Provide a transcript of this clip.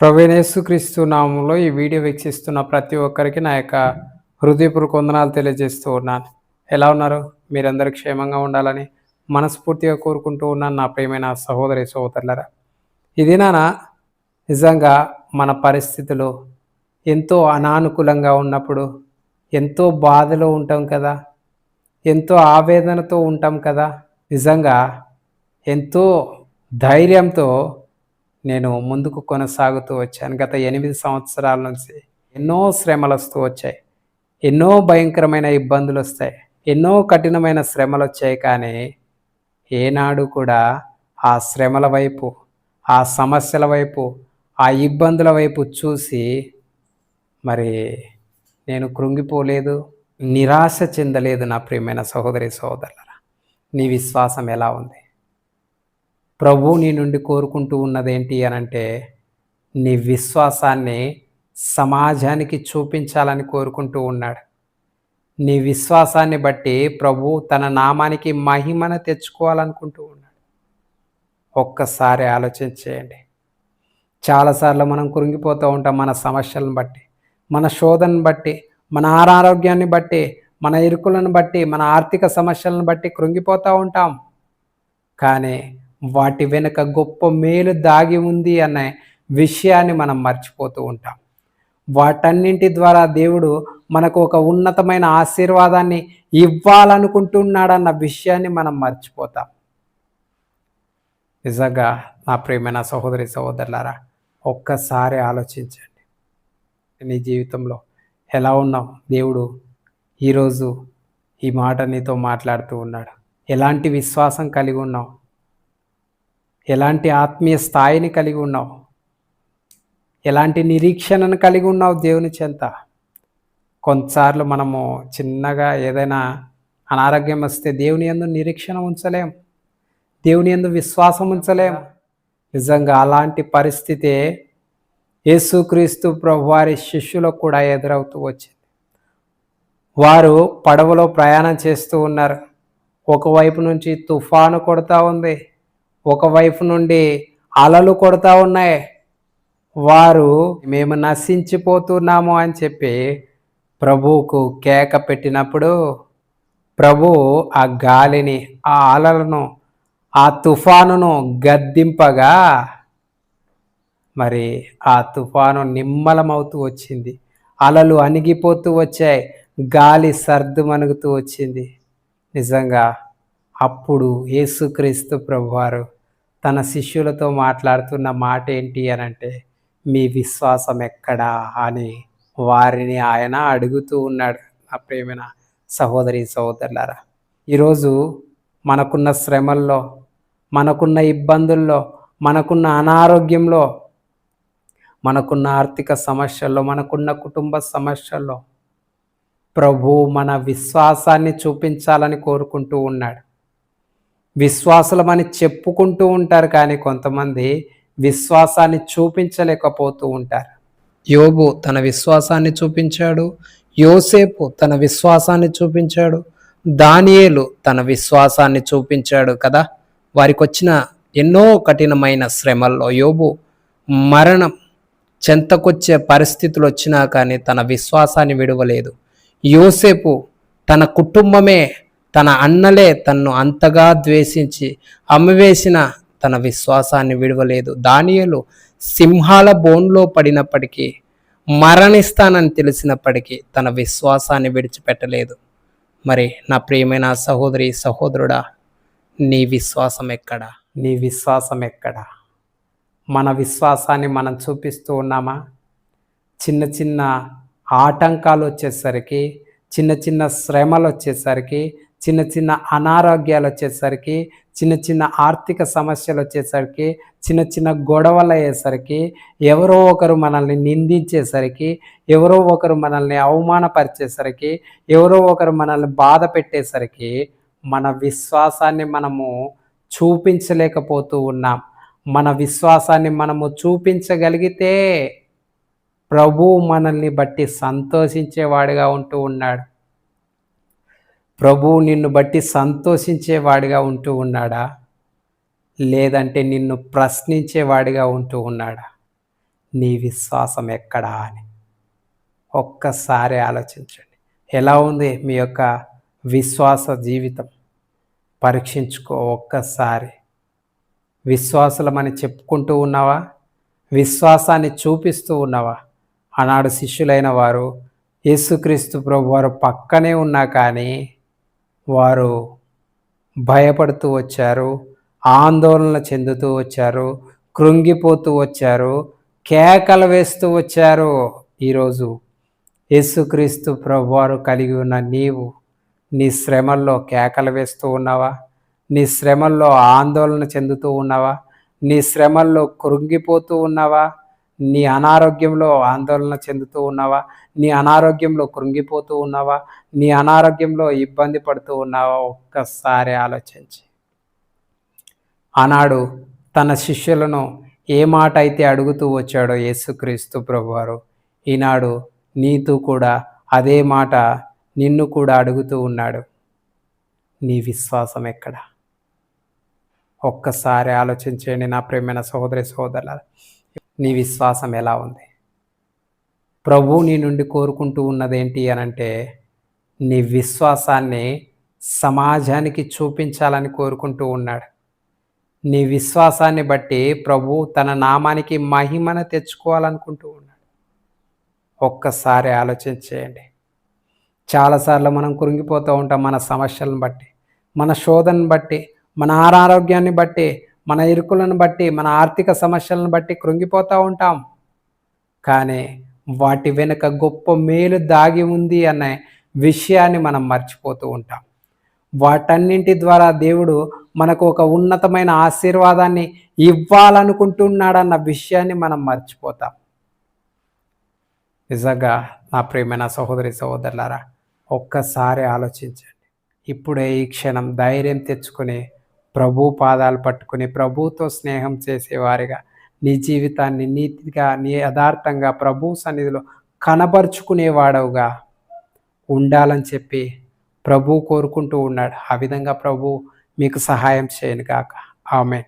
ప్రవీణేశ్వక్రీస్తు నామంలో ఈ వీడియో వీక్షిస్తున్న ప్రతి ఒక్కరికి నా యొక్క హృదయపూర్వక వందనాలు తెలియజేస్తూ ఉన్నాను. ఎలా ఉన్నారు? మీరందరూ క్షేమంగా ఉండాలని మనస్ఫూర్తిగా కోరుకుంటూ ఉన్నాను నా ప్రియమైన సహోదరి సహోదరులరా. ఇది నానా నిజంగా మన పరిస్థితులు ఎంతో అనానుకూలంగా ఉన్నప్పుడు ఎంతో బాధలో ఉంటాం కదా ఎంతో ఆవేదనతో ఉంటాం కదా నిజంగా ఎంతో ధైర్యంతో నేను ముందుకు కొనసాగుతూ వచ్చాను. గత ఎనిమిది సంవత్సరాల నుంచి ఎన్నో శ్రమలు వస్తూ వచ్చాయి. ఎన్నో భయంకరమైన ఇబ్బందులు వస్తాయి. ఎన్నో కఠినమైన శ్రమలు వచ్చాయి. కానీ ఏనాడు కూడా ఆ శ్రమల వైపు ఆ సమస్యల వైపు ఆ ఇబ్బందుల వైపు చూసి మరి నేను కృంగిపోలేదు నిరాశ చెందలేదు నా ప్రియమైన సహోదరి సహోదరులరా. నీ విశ్వాసం ఎలా ఉంది? ప్రభు నీ నుండి కోరుకుంటూ ఉన్నదేంటి అని అంటే నీ విశ్వాసాన్ని సమాజానికి చూపించాలని కోరుకుంటూ ఉన్నాడు. నీ విశ్వాసాన్ని బట్టి ప్రభు తన నామానికి మహిమను తెచ్చుకోవాలనుకుంటూ ఉన్నాడు. ఒక్కసారి ఆలోచించేయండి చాలాసార్లు మనం కురింగిపోతూ ఉంటాం మన సమస్యలను బట్టి మన శోధనను బట్టి మన అనారోగ్యాన్ని బట్టి మన ఇరుకులను బట్టి మన ఆర్థిక సమస్యలను బట్టి కృంగిపోతూ ఉంటాం. కానీ వాటి వెనుక గొప్ప మేలు దాగి ఉంది అనే విషయాన్ని మనం మర్చిపోతూ ఉంటాం. వాటన్నింటి ద్వారా దేవుడు మనకు ఒక ఉన్నతమైన ఆశీర్వాదాన్ని ఇవ్వాలనుకుంటున్నాడన్న విషయాన్ని మనం మర్చిపోతాం. నిజంగా నా ప్రియమైన సహోదరి సహోదరులారా ఒక్కసారి ఆలోచించండి. నీ జీవితంలో ఎలా ఉన్నావు? దేవుడు ఈరోజు ఈ మాట నీతో మాట్లాడుతూ ఉన్నాడు. ఎలాంటి విశ్వాసం కలిగి ఉన్నావు? ఎలాంటి ఆత్మీయ స్థాయిని కలిగి ఉన్నావు? ఎలాంటి నిరీక్షణను కలిగి ఉన్నావు దేవుని చెంత? కొన్నిసార్లు మనము చిన్నగా ఏదైనా అనారోగ్యం వస్తే దేవుని ఎందు నిరీక్షణ ఉంచలేం. దేవుని ఎందు విశ్వాసం ఉంచలేం. నిజంగా అలాంటి పరిస్థితే యేసుక్రీస్తు ప్రభు వారి శిష్యులకు కూడా ఎదురవుతూ వచ్చింది. వారు పడవలో ప్రయాణం చేస్తూ ఉన్నారు. ఒకవైపు నుంచి తుఫాను కొడతా ఉంది. ఒకవైపు నుండి అలలు కొడతా ఉన్నాయి. వారు మేము నశించిపోతున్నాము అని చెప్పి ప్రభువుకు కేక పెట్టినప్పుడు ప్రభు ఆ గాలిని ఆ అలలను ఆ తుఫానును గద్దింపగా మరి ఆ తుఫాను నిమ్మలమవుతూ వచ్చింది. అలలు అణిగిపోతూ వచ్చాయి. గాలి సర్దుమణుగుతూ వచ్చింది. నిజంగా అప్పుడు యేసుక్రీస్తు ప్రభువారు తన శిష్యులతో మాట్లాడుతున్న మాట ఏంటి అని అంటే మీ విశ్వాసం ఎక్కడా? అని వారిని ఆయన అడుగుతూ ఉన్నాడు. నా ప్రేమైన సహోదరి సహోదరులారా ఈరోజు మనకున్న శ్రమల్లో మనకున్న ఇబ్బందుల్లో మనకున్న అనారోగ్యంలో మనకున్న ఆర్థిక సమస్యల్లో మనకున్న కుటుంబ సమస్యల్లో ప్రభు మన విశ్వాసాన్ని చూపించాలని కోరుకుంటూ ఉన్నాడు. విశ్వాసులమని చెప్పుకుంటూ ఉంటారు కానీ కొంతమంది విశ్వాసాన్ని చూపించలేకపోతూ ఉంటారు. యోబు తన విశ్వాసాన్ని చూపించాడు యోసేపు తన విశ్వాసాన్ని చూపించాడు దానియేలు తన విశ్వాసాన్ని చూపించాడు కదా. వారికి వచ్చిన ఎన్నో కఠినమైన శ్రమల్లో యోబు మరణం చెంతకొచ్చే పరిస్థితులు వచ్చినా కానీ తన విశ్వాసాన్ని విడవలేదు. యోసేపు తన కుటుంబమే తన అన్నలే తన్ను అంతగా ద్వేషించి అమ్మివేసిన తన విశ్వాసాన్ని విడవలేదు. దానియలు సింహాల బోన్లో పడినప్పటికీ మరణిస్తానని తెలిసినప్పటికీ తన విశ్వాసాన్ని విడిచిపెట్టలేదు. మరి నా ప్రియమైన సహోదరి సహోదరుడా నీ విశ్వాసం ఎక్కడా? నీ విశ్వాసం ఎక్కడా? మన విశ్వాసాన్ని మనం చూపిస్తూ ఉన్నామా? చిన్న చిన్న ఆటంకాలు వచ్చేసరికి చిన్న చిన్న శ్రమలు వచ్చేసరికి చిన్న చిన్న అనారోగ్యాలు వచ్చేసరికి చిన్న చిన్న ఆర్థిక సమస్యలు వచ్చేసరికి చిన్న చిన్న గొడవలు అయ్యేసరికి ఎవరో ఒకరు మనల్ని నిందించేసరికి ఎవరో ఒకరు మనల్ని అవమానపరిచేసరికి ఎవరో ఒకరు మనల్ని బాధ పెట్టేసరికి మన విశ్వాసాన్ని మనము చూపించలేకపోతూ ఉన్నాం. మన విశ్వాసాన్ని మనము చూపించగలిగితే ప్రభు మనల్ని బట్టి సంతోషించేవాడిగా ఉంటూ ఉన్నాడు. ప్రభువు నిన్ను బట్టి సంతోషించేవాడిగా ఉంటూ ఉన్నాడా? లేదంటే నిన్ను ప్రశ్నించేవాడిగా ఉంటూ ఉన్నాడా? నీ విశ్వాసం ఎక్కడా అని ఒక్కసారి ఆలోచించండి. ఎలా ఉంది మీ యొక్క విశ్వాస జీవితం? పరీక్షించుకో ఒక్కసారి. విశ్వాసులమని చెప్పుకుంటూ ఉన్నావా? విశ్వాసాన్ని చూపిస్తూ ఉన్నావా? ఆనాడు శిష్యులైన వారు యేసుక్రీస్తు ప్రభు వారు పక్కనే ఉన్నా కానీ వారు భయపడుతూ వచ్చారు ఆందోళన చెందుతూ వచ్చారు కృంగిపోతూ వచ్చారు కేకలు వేస్తూ వచ్చారు. ఈరోజు యేసుక్రీస్తు ప్రభువారు కలిగి ఉన్న నీవు నీ శ్రమల్లో కేకలు వేస్తూ ఉన్నావా? నీ శ్రమల్లో ఆందోళన చెందుతూ ఉన్నావా? నీ శ్రమల్లో కృంగిపోతూ ఉన్నావా? నీ అనారోగ్యంలో ఆందోళన చెందుతూ ఉన్నావా? నీ అనారోగ్యంలో కృంగిపోతూ ఉన్నావా? నీ అనారోగ్యంలో ఇబ్బంది పడుతూ ఉన్నావా? ఒక్కసారి ఆలోచించి. ఆనాడు తన శిష్యులను ఏ మాట అయితే అడుగుతూ వచ్చాడో యేసుక్రీస్తు ప్రభువారు ఈనాడు నీతూ కూడా అదే మాట నిన్ను కూడా అడుగుతూ ఉన్నాడు. నీ విశ్వాసం ఎక్కడ? ఒక్కసారి ఆలోచించండి నా ప్రేమైన సహోదరి సహోదరుల నీ విశ్వాసం ఎలా ఉంది? ప్రభు నీ నుండి కోరుకుంటూ ఉన్నదేంటి అనంటే నీ విశ్వాసాన్ని సమాజానికి చూపించాలని కోరుకుంటూ ఉన్నాడు. నీ విశ్వాసాన్ని బట్టి ప్రభు తన నామానికి మహిమను తెచ్చుకోవాలనుకుంటూ ఉన్నాడు. ఒక్కసారి ఆలోచించేయండి చాలాసార్లు మనం కురింగిపోతూ ఉంటాం మన సమస్యలను బట్టి మన శోధనను బట్టి మన అనారోగ్యాన్ని బట్టి మన ఇరుకులను బట్టి మన ఆర్థిక సమస్యలను బట్టి కృంగిపోతూ ఉంటాం. కానీ వాటి వెనుక గొప్ప మేలు దాగి ఉంది అనే విషయాన్ని మనం మర్చిపోతూ ఉంటాం. వాటన్నింటి ద్వారా దేవుడు మనకు ఒక ఉన్నతమైన ఆశీర్వాదాన్ని ఇవ్వాలనుకుంటున్నాడన్న విషయాన్ని మనం మర్చిపోతాం. నిజంగా నా ప్రియమైన సహోదరి సహోదరులారా ఒక్కసారి ఆలోచించండి. ఇప్పుడే ఈ క్షణం ధైర్యం తెచ్చుకుని ప్రభు పాదాలు పట్టుకుని ప్రభుతో స్నేహం చేసేవారిగా. నీ జీవితాన్ని నీతిగా నీ యథార్థంగా ప్రభు సన్నిధిలో కనబరుచుకునేవాడవుగా. ఉండాలని చెప్పి ప్రభు కోరుకుంటూ ఉన్నాడు. ఆ విధంగా ప్రభు మీకు సహాయం చేయను కాక ఆమె